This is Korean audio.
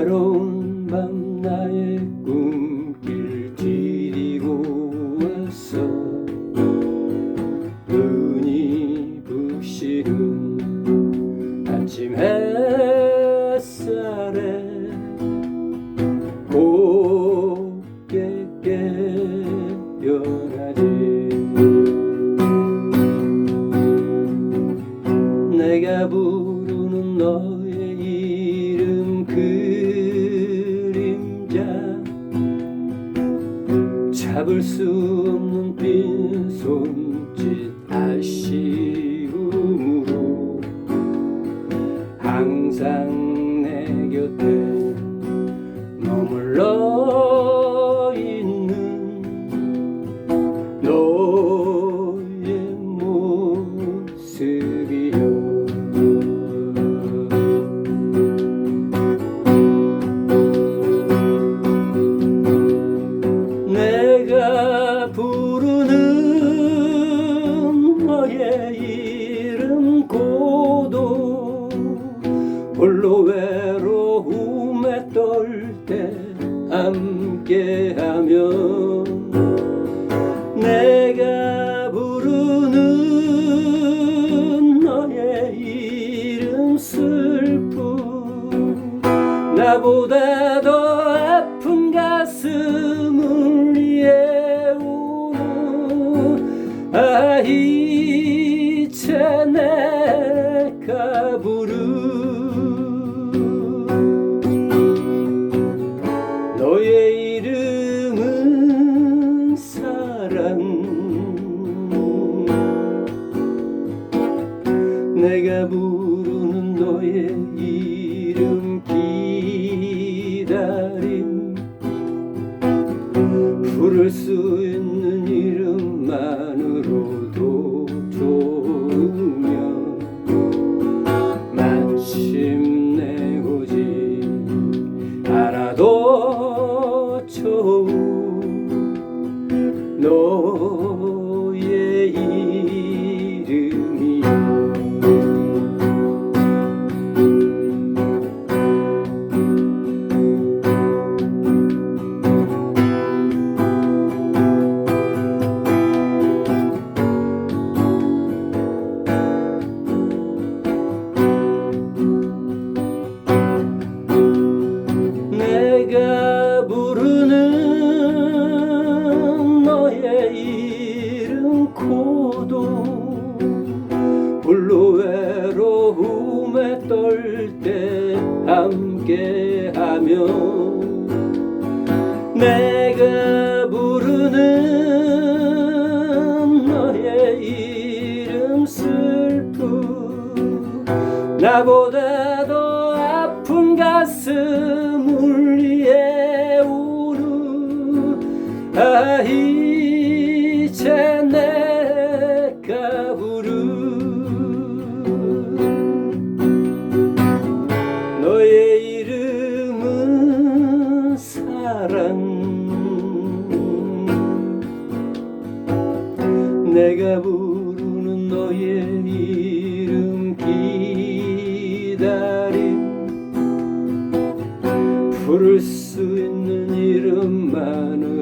온밤 나의 꿈길 디디고 왔어. 눈이 부시는 아침 햇살에 곱게 깨어나지. 내가 부르는 너 잡을 수 없는 외로움에 떨 때 함께하면 내가 부르는 너의 이름 슬픔 나보다 더 아픈 가슴을 예우는 아 이제 내가 부르 내가 부르는 너의 이름 기다림. 부를 수 외로움에 떨 때 함께하면 내가 부르는 너의 이름 슬픔 나보다 더 아픈 가슴을 예우는 아이 내가 부르는 너의 이름 기다림. 부를 수 있는 이름만으